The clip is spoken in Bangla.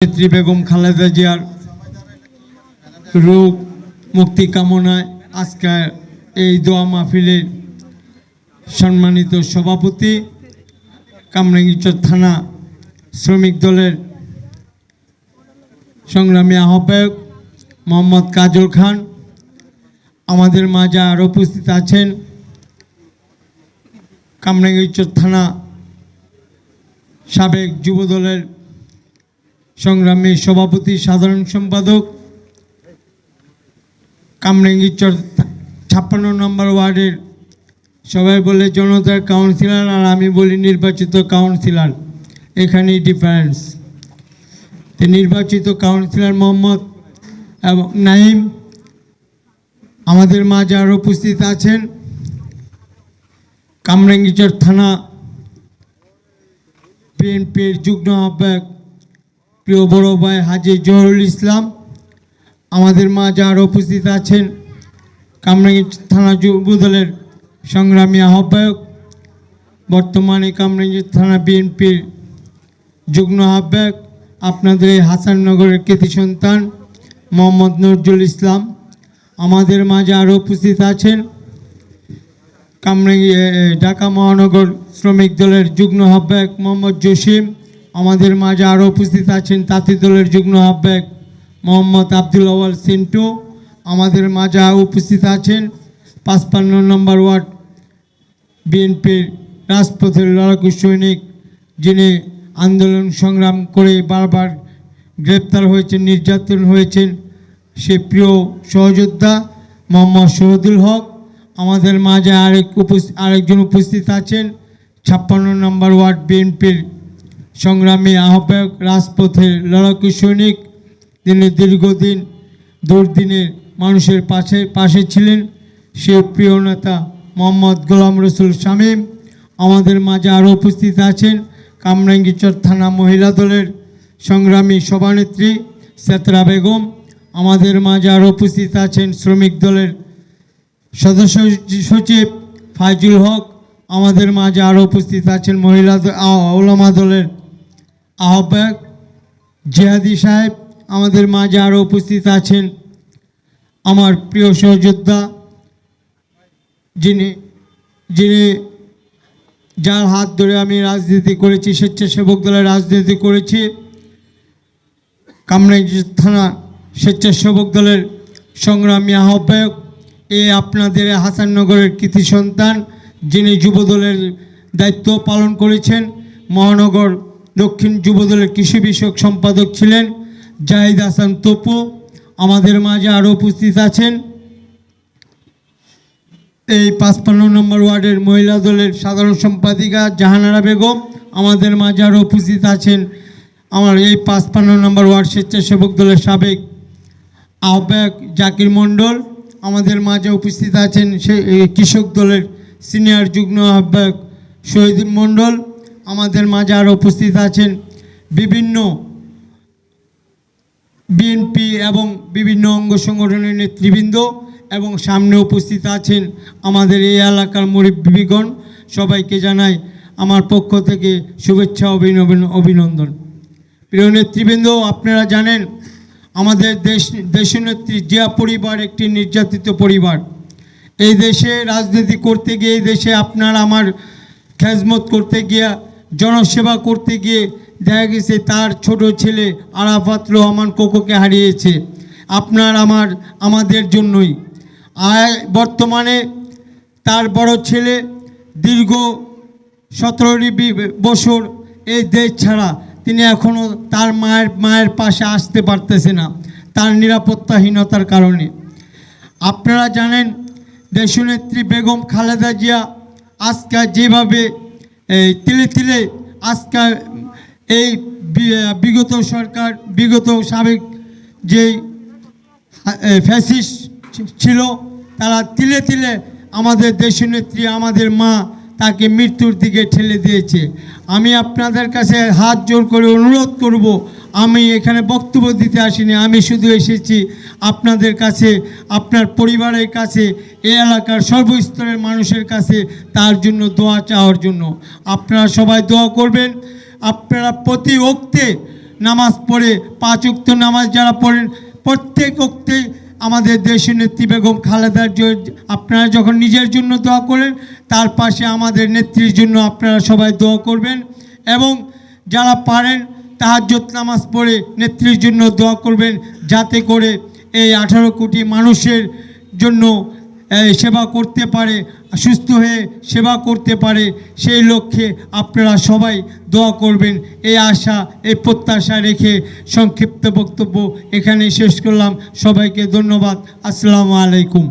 নেত্রী বেগম খালেদা জিয়ার রোগ মুক্তি কামনায় আজকে এই দোয়া মাহফিলের সম্মানিত সভাপতি কামরাঙ্গিচর থানা শ্রমিক দলের সংগ্রামী আহ্বায়ক মোহাম্মদ কাজল খান, আমাদের মাঝে আর উপস্থিত আছেন কামরাঙ্গিচর থানা সাবেক যুবদলের সংগ্রামী সভাপতি, সাধারণ সম্পাদক কামরেঙ্গিচর ছাপ্পান্ন নম্বর ওয়ার্ডের সবাই বলে জনতার কাউন্সিলর আর আমি বলি নির্বাচিত কাউন্সিলর। এখানেই ডিফারেন্স নির্বাচিত কাউন্সিলর মোহাম্মদ এবং নাইম আমাদের মাঝে আরও উপস্থিত আছেন। কামরাঙ্গিচর থানা বিএনপির যুগ্ম আহ্বায়ক প্রিয় বড় ভাই হাজি জহরুল ইসলাম, আমাদের মাঝে আরও উপস্থিত আছেন, কামরাঙ্গি থানা যুব দলের সংগ্রামী আহ্বায়ক, বর্তমানে কামরাঙ্গি থানা বিএনপির যুগ্ম আহ্বায়ক, আপনাদের এই হাসাননগরের কৃতি সন্তান মোহাম্মদ নজরুল ইসলাম, আমাদের মাঝে আরও উপস্থিত আছেন, কামরাঙ্গি ঢাকা মহানগর শ্রমিক দলের যুগ্ম আহ্বায়ক মোহাম্মদ জসিম আমাদের মাঝে আরও উপস্থিত আছেন তাঁতি দলের যুগ্ম আহ্বায়ক মোহাম্মদ আব্দুল আওয়াল সিন্টু। আমাদের মাঝে উপস্থিত আছেন পাঁচপান্ন নম্বর ওয়ার্ড বিএনপির রাজপথের লড়াকু সৈনিক, যিনি আন্দোলন সংগ্রাম করে বারবার গ্রেপ্তার হয়েছেন, নির্যাতন হয়েছেন। সে প্রিয় সহযোদ্ধা মোহাম্মদ শহীদুল হক। আমাদের মাঝে আরেক উপস্থিত আরেকজন উপস্থিত আছেন, ছাপ্পান্ন নম্বর ওয়ার্ড বিএনপির সংগ্রামী আহ্বায়ক, রাজপথের লড়াকু সৈনিক তিনি দীর্ঘদিন দুর্দিনের মানুষের পাশে পাশে ছিলেন, সে প্রিয় নেতা মোহাম্মদ গোলাম রসুল শামীম। আমাদের মাঝে আরও উপস্থিত আছেন কামরাঙ্গিচর থানা মহিলা দলের সংগ্রামী সভানেত্রী সেতরা বেগম। আমাদের মাঝে আরও উপস্থিত আছেন শ্রমিক দলের সদস্য সচিব ফাইজুল হক আমাদের মাঝে আরও উপস্থিত আছেন মহিলা ওলামা দলের আহ্বায়ক জিহাদি সাহেব। আমাদের মাঝে আরও উপস্থিত আছেন আমার প্রিয় সহযোদ্ধা, যিনি যিনি যার হাত ধরে আমি রাজনীতি করেছি, স্বেচ্ছাসেবক দলের রাজনীতি করেছি। কামরাঙ্গি থানা স্বেচ্ছাসেবক দলের সংগ্রামী আহ্বায়ক, এ আপনাদের হাসাননগরের কৃতি সন্তান। যিনি যুবদলের দায়িত্ব পালন করেছেন, মহানগর দক্ষিণ যুবদলের কৃষি বিষয়ক সম্পাদক ছিলেন জাহিদ হাসান তপু। আমাদের মাঝে আরও উপস্থিত আছেন। এই পাঁচপান্ন নম্বর ওয়ার্ডের মহিলা দলের সাধারণ সম্পাদিকা জাহানারা বেগম। আমাদের মাঝে আরও উপস্থিত আছেন আমার এই পাঁচপান্ন নম্বর ওয়ার্ড স্বেচ্ছাসেবক দলের সাবেক আহ্বায়ক জাকির মণ্ডল। আমাদের মাঝে উপস্থিত আছেন সে কৃষক দলের সিনিয়র যুগ্ম আহ্বায়ক শহীদ মণ্ডল আমাদের মাঝে আরও উপস্থিত আছেন। বিভিন্ন বিএনপি এবং বিভিন্ন অঙ্গ সংগঠনের নেতৃবৃন্দ এবং সামনে উপস্থিত আছেন আমাদের এই এলাকার মুরব্বীগণ। সবাইকে জানাই আমার পক্ষ থেকে শুভেচ্ছা অভিনবন অভিনন্দন। প্রিয় নেতৃবৃন্দ, আপনারা জানেন, আমাদের দেশ, দেশনেত্রী জিয়া পরিবার একটি নির্যাতিত পরিবার। এই দেশে রাজনীতি করতে গিয়ে, এই দেশে আপনার আমার খেজমত করতে গিয়ে, জনসেবা করতে গিয়ে দেখা গেছে তার ছোট ছেলে আরাফাত রহমান কোকোকে হারিয়েছে। আপনার আমার, আমাদের জন্যই। আয়, বর্তমানে তার বড় ছেলে দীর্ঘ সতেরোটি বছর এই দেশ ছাড়া তিনি এখনও তার মায়ের মায়ের পাশে আসতে পারতেছে না, তার নিরাপত্তাহীনতার কারণে। আপনারা জানেন দেশনেত্রী বেগম খালেদা জিয়া আজকে যেভাবে, এই তিলে তিলে আজকে এই বিগত সরকার, বিগত সাবেক যেই ফ্যাসিস্ট ছিল, তারা তিলে তিলে আমাদের দেশনেত্রী, আমাদের মা তাকে মৃত্যুর দিকে ঠেলে দিয়েছে। আমি আপনাদের কাছে হাত জোর করে অনুরোধ করব আমি এখানে বক্তব্য দিতে আসিনি, আমি শুধু এসেছি আপনাদের কাছে, আপনার পরিবারের কাছে এ এলাকার সর্বস্তরের মানুষের কাছে তার জন্য দোয়া চাওয়ার জন্য। আপনারা সবাই দোয়া করবেন। আপনারা প্রতি অক্তে নামাজ পড়ে, পাঁচ উক্ত নামাজ যারা পড়েন, প্রত্যেক উক্তে আমাদের দেশের নেত্রী বেগম খালেদার আপনারা যখন নিজের জন্য দোয়া করেন, তার পাশে আমাদের নেত্রীর জন্য আপনারা সবাই দোয়া করবেন। এবং যারা পারেন তাহাজ্জত নামাজ পড়ে নেত্রীর জন্য দোয়া করবেন, যাতে করে এই আঠারো কোটি মানুষের জন্য সেবা করতে পারে, সুস্থ হয়ে সেবা করতে পারে, সেই লক্ষ্যে আপনারা সবাই দোয়া করবেন। এই আশা, এই প্রত্যাশা রেখে সংক্ষিপ্ত বক্তব্য এখানে শেষ করলাম। সবাইকে ধন্যবাদ। আসসালামু আলাইকুম।